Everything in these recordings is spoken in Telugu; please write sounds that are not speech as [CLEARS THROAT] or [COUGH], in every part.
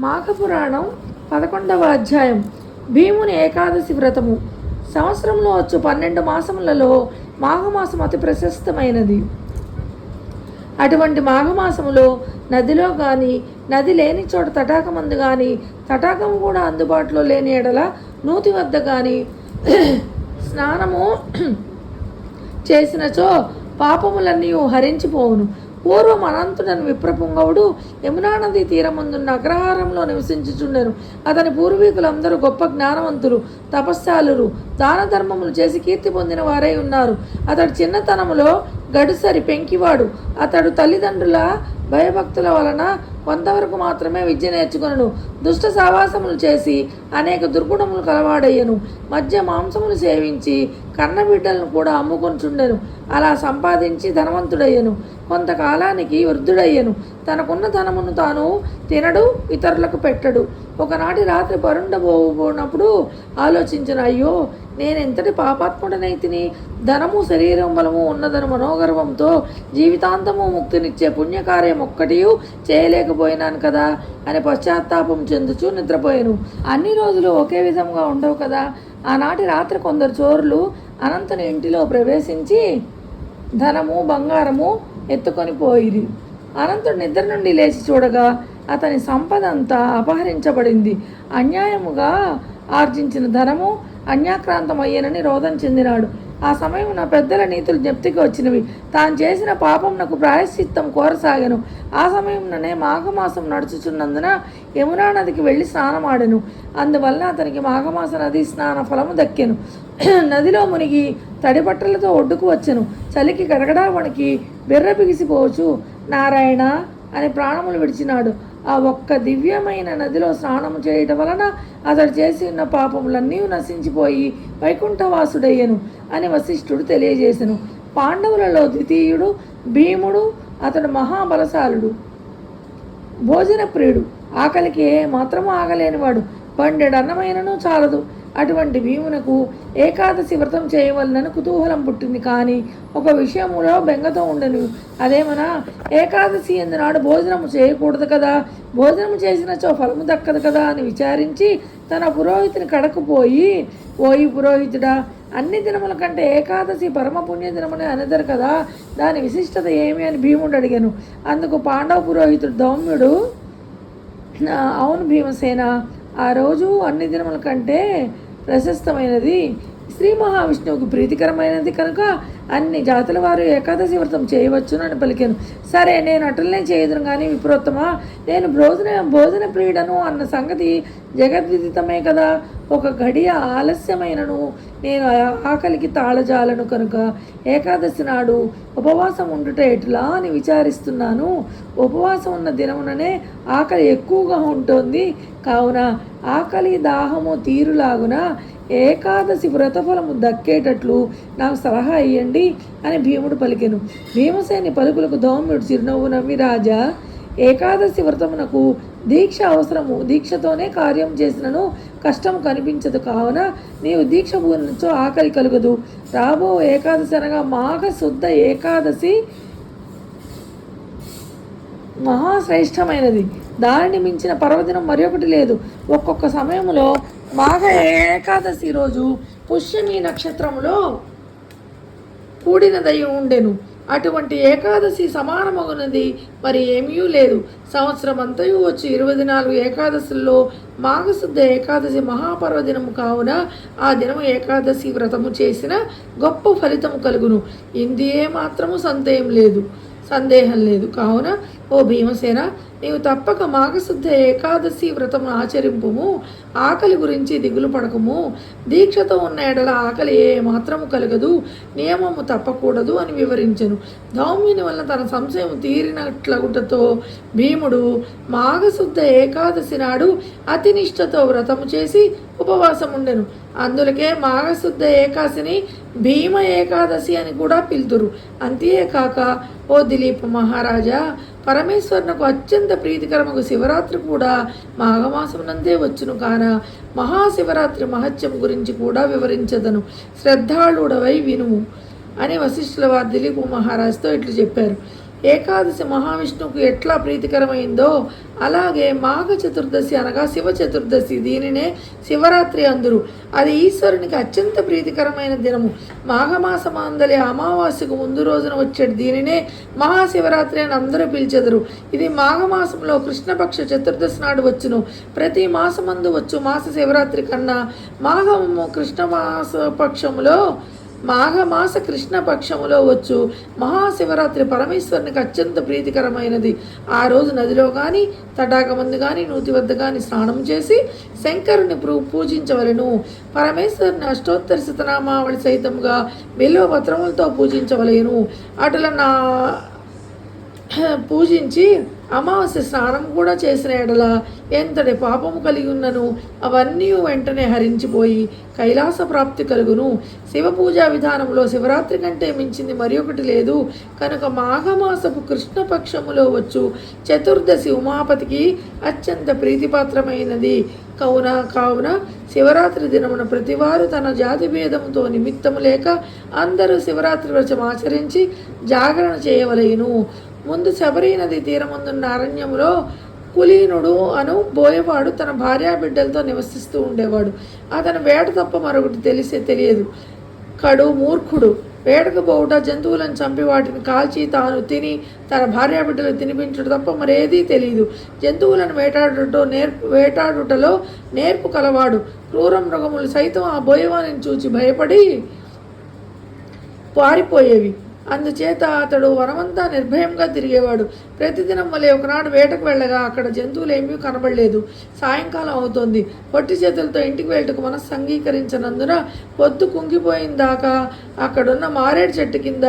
మాఘపురాణం పదకొండవ అధ్యాయం. భీముని ఏకాదశి వ్రతము. సంవత్సరంలో వచ్చు పన్నెండు మాసములలో మాఘమాసం అతి ప్రశస్తమైనది. అటువంటి మాఘమాసములో నదిలో కానీ నది లేని చోట తటాకమందు కానీ తటాకము కూడా అందుబాటులో లేని ఎడల నూతి వద్ద కానీ [CLEARS THROAT] స్నానము చేసినచో పాపములన్నీ హరించిపోవును. పూర్వం అనంతుడని విప్రపుంగవుడు యమునా నది తీరముందున్న అగ్రహారంలో నివసించుచుండెను. అతని పూర్వీకులందరూ గొప్ప జ్ఞానవంతులు తపస్సాలురు దాన ధర్మములు చేసి కీర్తి పొందిన వారై ఉన్నారు. అతడు చిన్నతనములో గడుసరి పెంకివాడు. అతడు తల్లిదండ్రుల భయభక్తుల వలన కొంతవరకు మాత్రమే విద్య నేర్చుకొనను. దుష్ట సావాసములు చేసి అనేక దుర్గుణములు కలవాడయ్యను. మధ్య మాంసములు సేవించి కన్నబిడ్డలను కూడా అమ్ముకుంటుండెను అలా సంపాదించి ధనవంతుడయ్యను. కొంతకాలానికి వృద్ధుడయ్యను. తనకున్న ధనమును తాను తినడు ఇతరులకు పెట్టడు. ఒకనాటి రాత్రి పరుండబోబోనప్పుడు ఆలోచించిన అయ్యో నేను ఎంతటి పాపాత్ముడనైతిని ధనము శరీరం బలము ఉన్నదన మనోగర్వంతో జీవితాంతము ముక్తినిచ్చే పుణ్యకార్యం ఒక్కటి చేయలేకపోయినాను కదా అని పశ్చాత్తాపం చెందుచూ నిద్రపోయాను. అన్ని రోజులు ఒకే విధంగా ఉండవు కదా. ఆనాటి రాత్రి కొందరు చోరులు అనంతుని ఇంటిలో ప్రవేశించి ధనము బంగారము ఎత్తుకొని పోయిరి. అనంతుడు నిద్ర నుండి లేచి చూడగా అతని సంపద అంతా అపహరించబడింది. అన్యాయముగా ఆర్జించిన ధనము అన్యాక్రాంతమయ్యేనని రోధం చెందినాడు. ఆ సమయమున పెద్దల నీతులు జ్ఞప్తికి వచ్చినవి. తాను చేసిన పాపమునకు ప్రాయశ్చిత్తం కోరసాగాను. ఆ సమయంలోనే మాఘమాసం నడుచుచున్నందున యమునా నదికి వెళ్ళి స్నానమాడెను. అందువల్ల అతనికి మాఘమాస నది స్నాన ఫలము దక్కెను. [CLEARS THROAT] నదిలో మునిగి తడిబట్టలతో ఒడ్డుకు వచ్చెను. చలికి గడగడా వణికి బిర్ర బిగిసిపోవచ్చు. నారాయణ అని ప్రాణములు విడిచినాడు. ఆ ఒక్క దివ్యమైన నదిలో స్నానము చేయటం వలన అతడు చేసి ఉన్న పాపములన్నీ నశించిపోయి వైకుంఠవాసుడయ్యను అని వశిష్ఠుడు తెలియజేశను పాండవులలో ద్వితీయుడు భీముడు అతడు మహాబలశాలుడు భోజన ప్రియుడు ఆకలికి ఏ మాత్రము ఆగలేనివాడు. పండెడు అన్నమైనను చాలదు. అటువంటి భీమునకు ఏకాదశి వ్రతం చేయవలనని కుతూహలం పుట్టింది. కానీ ఒక విషయములో బెంగతో ఉండను. అదేమనా? ఏకాదశి ఎందునాడు భోజనము చేయకూడదు కదా? భోజనము చేసినచో ఫలము దక్కదు కదా అని విచారించి తన పురోహితుని కడకుపోయి ఓయి పురోహితుడా అన్ని దినముల కంటే ఏకాదశి పరమ పుణ్య దినమునే అనదరు కదా? దాని విశిష్టత ఏమి? అని భీముడు అడిగాను. అందుకు పాండవ పురోహితుడు దౌమ్యుడు అవును భీమసేన ఆ రోజు అన్ని దినముల కంటే ప్రశస్తమైనది. శ్రీ మహావిష్ణువుకు ప్రీతికరమైనది కనుక అన్ని జాతుల వారు ఏకాదశి వ్రతం చేయవచ్చును అని పలికాను. సరే నేను అటులనే చేయదును కానీ విప్రోత్తమా నేను భోజన భోజన ప్రియుడను అన్న సంగతి జగద్విదితమే కదా. ఒక గడియ ఆలస్యమైనను నేను ఆకలికి తాళజాలను కనుక ఏకాదశి నాడు ఉపవాసం ఉండుట ఎట్లా అని విచారిస్తున్నాను. ఉపవాసం ఉన్న దినముననే ఆకలి ఎక్కువగా ఉంటుంది. కావున ఆకలి దాహము తీరులాగున ఏకాదశి వ్రతఫలము దక్కేటట్లు నాకు సలహా ఇయ్యండి అని భీముడు పలికెను. భీమసేని పలుకులకు దౌమ్యుడు చిరునవ్వు నవ్వి రాజా ఏకాదశి వ్రతమునకు దీక్ష అవసరము. దీక్షతోనే కార్యం చేసినను కష్టం కనిపించదు కావున నీవు దీక్ష పూర్ణించో ఆకలి కలుగదు. రాబో ఏకాదశి అనగా మాఘ శుద్ధ ఏకాదశి మహాశ్రేష్టమైనది. దానిని మించిన పర్వదినం మరొకటి లేదు. ఒక్కొక్క సమయంలో మాఘ ఏకాదశి రోజు పుష్యమి నక్షత్రములో కూడినదై ఉండెను. అటువంటి ఏకాదశి సమానమగునది మరి ఏమీ లేదు. సంవత్సరం అంతయు వచ్చి ఇరవై నాలుగు ఏకాదశుల్లో మాఘశుద్ధ ఏకాదశి మహాపర్వదినము కావున ఆ దినము ఏకాదశి వ్రతము చేసిన గొప్ప ఫలితము కలుగును. ఇంది ఏ మాత్రము సందేహం లేదు. సందేహం లేదు. కావున ఓ భీమసేన నీవు తప్పక మాఘశుద్ధ ఏకాదశి వ్రతము ఆచరింపుము. ఆకలి గురించి దిగులు పడకము. దీక్షతో ఉన్న ఎడల ఆకలి ఏ మాత్రము కలగదు. నియమము తప్పకూడదు అని వివరించను. దౌమ్యుని వలన తన సంశయం తీరినట్లగుటతో భీముడు మాఘశుద్ధ ఏకాదశి నాడు అతి నిష్ఠతో వ్రతము చేసి ఉపవాసం ఉండెను అందులకే మాఘశుద్ధ ఏకాశిని భీమ ఏకాదశి అని కూడా పిలుతురు. అంతేకాక ఓ దిలీప్ మహారాజా పరమేశ్వరునకు అత్యంత ప్రీతికరముకు శివరాత్రి కూడా మాఘమాసమునందే వచ్చును కాన మహాశివరాత్రి మహత్యం గురించి కూడా వివరించదను. శ్రద్ధాళుడవై వినుము అని వశిష్ఠుల వారు దిలీప్ మహారాజుతో ఇట్లు చెప్పారు. ఏకాదశి మహావిష్ణువుకు ఎట్లా ప్రీతికరమైందో అలాగే మాఘ చతుర్దశి అనగా శివ చతుర్దశి దీనినే శివరాత్రి అందరు. అది ఈశ్వరునికి అత్యంత ప్రీతికరమైన దినము. మాఘమాసమాందలి అమావాస్యకు ముందు రోజున వచ్చేది దీనినే మహాశివరాత్రి అని అందరూ పిలిచెదరు. ఇది మాఘమాసంలో కృష్ణపక్ష చతుర్దశి నాడు వచ్చును. ప్రతి మాసమందు వచ్చు మాస శివరాత్రి కన్నా మాఘము కృష్ణమాస పక్షములో మాఘమాస కృష్ణ పక్షములో వచ్చు. మహాశివరాత్రి పరమేశ్వరునికి అత్యంత ప్రీతికరమైనది. ఆ రోజు నదిలో కానీ తటాక ముందు కానీ నూతి వద్ద కానీ స్నానం చేసి శంకరుని పూ పూజించవలను. పరమేశ్వరుని అష్టోత్తర శతనామావళి సహితంగా బిల్వ పత్రములతో పూజించవలేను. అటుల నా పూజించి అమావాస్య స్నానం కూడా చేసిన ఎడల ఎంతటి పాపము కలిగి ఉన్నను అవన్నీ వెంటనే హరించిపోయి కైలాస ప్రాప్తి కలుగును. శివ పూజా విధానంలో శివరాత్రి కంటే మించింది మరి ఒకటి లేదు. కనుక మాఘమాసపు కృష్ణపక్షములో వచ్చు. చతుర్దశి ఉమాపతికి అత్యంత ప్రీతిపాత్రమైనది. కావున కావున శివరాత్రి దినమున ప్రతివారు తన జాతి భేదముతో నిమిత్తము లేక అందరూ శివరాత్రి వ్రతం ఆచరించి జాగరణ చేయవలెను. ముందు శబరి నది తీరముందున్న అరణ్యంలో కులీనుడు అను బోయవాడు తన భార్యా బిడ్డలతో నివసిస్తూ ఉండేవాడు. అతను వేట తప్ప మరొకటి తెలిసే తెలియదు. కడు మూర్ఖుడు. వేటకు పోవుట జంతువులను చంపి వాటిని కాల్చి తాను తిని తన భార్య బిడ్డలు తినిపించడం తప్ప మరేదీ తెలియదు. జంతువులను వేటాడుటో నేర్పు వేటాడుటలో నేర్పు కలవాడు. క్రూర మృగములు సైతం ఆ బోయవాణిని చూచి భయపడి పారిపోయేవి. అందుచేత అతడు వనమంతా నిర్భయంగా తిరిగేవాడు. ప్రతిదినం వలె ఒకనాడు వేటకు వెళ్ళగా అక్కడ జంతువులు ఏమీ కనబడలేదు. సాయంకాలం అవుతోంది. పొట్టి చేతులతో ఇంటికి వెళ్ళటకు మనసు అంగీకరించినందున పొద్దు కుంగిపోయిన దాకా అక్కడున్న మారేడు చెట్టు కింద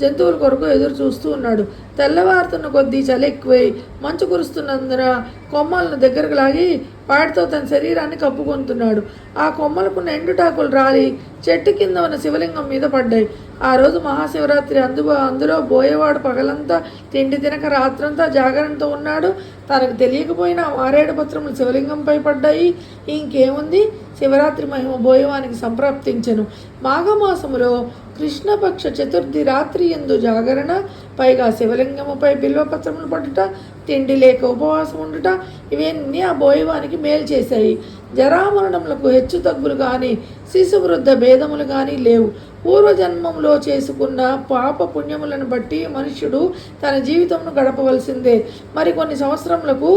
జంతువుల కొరకు ఎదురు చూస్తూ ఉన్నాడు. తెల్లవారుతున్న కొద్దీ చలి ఎక్కువై మంచు కురుస్తున్నందున కొమ్మలను దగ్గరకు లాగి వాటితో తన శరీరాన్ని కప్పుకొంటున్నాడు. ఆ కొమ్మలకు ఎండుటాకులు రాలి చెట్టు కింద ఉన్న శివలింగం మీద పడ్డాయి. ఆ రోజు మహాశివరాత్రి అందుబో అందులో బోయేవాడు పగలంతా తిండి తినక రాత్రంతా జాగరణతో ఉన్నాడు. తనకు తెలియకపోయినా మారేడు పత్రములు శివలింగంపై పడ్డాయి. ఇంకేముంది? శివరాత్రి మహిమ బోయవానికి సంప్రాప్తించను. మాఘమాసములో కృష్ణపక్ష చతుర్థి రాత్రి ఎందు జాగరణ పైగా శివలింగముపై బిల్వపత్రములు పడుట తిండి లేక ఉపవాసం ఉండుట ఇవన్నీ ఆ బోయవానికి మేలు చేశాయి. జరామరణములకు హెచ్చు తగ్గులు కానీ శిశు వృద్ధ భేదములు కానీ లేవు. పూర్వజన్మంలో చేసుకున్న పాప పుణ్యములను బట్టి మనుష్యుడు తన జీవితంను గడపవలసిందే. మరికొన్ని సంవత్సరములకు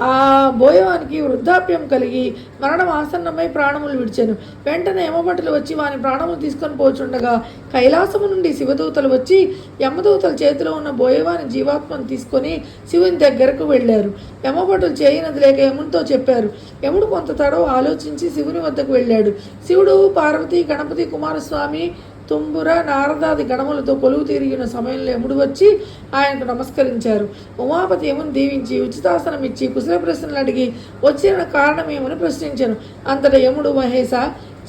ఆ బోయవానికి వృద్ధాప్యం కలిగి మరణం ఆసన్నమై ప్రాణములు విడిచాను. వెంటనే యమభటులు వచ్చి వాని ప్రాణములు తీసుకొని పోచుండగా కైలాసము నుండి శివదూతలు వచ్చి యమదూతల చేతిలో ఉన్న బోయవాని జీవాత్మను తీసుకొని శివుని దగ్గరకు వెళ్ళారు. యమభటులు చేయనది లేక యమునితో చెప్పారు. యముడు కొంత తడవ ఆలోచించి శివుని వద్దకు వెళ్ళాడు. శివుడు పార్వతి గణపతి కుమారస్వామి తుంబుర నారదాది గణములతో కొలువు తిరిగిన సమయంలో ఎముడు వచ్చి ఆయనకు నమస్కరించారు. ఉమాపతి యముని దీవించి ఉచితాసనం ఇచ్చి కుశల ప్రశ్నలు అడిగి వచ్చిన కారణం ఏమని ప్రశ్నించాను. అంతట యముడు మహేశ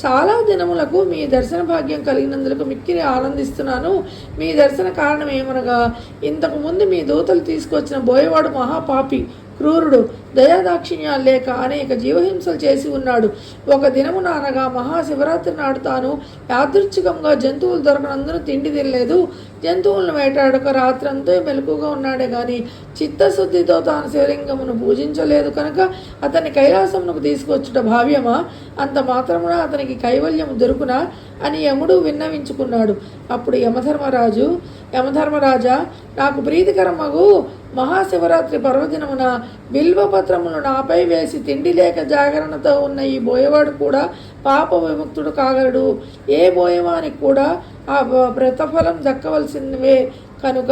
చాలా దినములకు మీ దర్శన భాగ్యం కలిగినందుకు మిక్కిరి ఆనందిస్తున్నాను. మీ దర్శన కారణం ఏమనగా ఇంతకుముందు మీ దూతలు తీసుకొచ్చిన బోయవాడు మహాపాపి. క్రూరుడు దయాదాక్షిణ్యాలు లేక అనేక జీవహింసలు చేసి ఉన్నాడు. ఒక దినమున అనగా మహాశివరాత్రి నాడు తాను యాదృచ్ఛికంగా జంతువులు దొరకనందున తిండి తినలేదు. జంతువులను వేటాడక రాత్రంతా మెలకుగా ఉన్నాడే కానీ చిత్తశుద్ధితో తాను శివలింగమును పూజించలేదు కనుక అతని కైలాసమునకు తీసుకొచ్చుట భావ్యమా? అంత మాత్రమున అతనికి కైవల్యం దొరుకునా? అని యముడు విన్నవించుకున్నాడు. అప్పుడు యమధర్మరాజు యమధర్మరాజా నాకు ప్రీతికరమగు మహాశివరాత్రి పర్వదినమున బిల్వపత్రములు నాపై వేసి తిండి లేక జాగరణతో ఉన్న ఈ బోయవాడు కూడా పాప విముక్తుడు కాగలడు. ఏ బోయవానికి కూడా ఆ ప్రతఫలం ప్రతిఫలం దక్కవలసినవే కనుక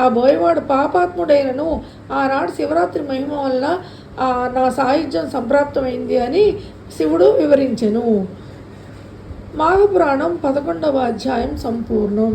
ఆ బోయవాడు పాపాత్ముడైనను ఆనాడు శివరాత్రి మహిమ వలన నా సాయుధ్యం సంప్రాప్తమైంది అని శివుడు వివరించెను. మాఘపురాణం పదకొండవ అధ్యాయం సంపూర్ణం.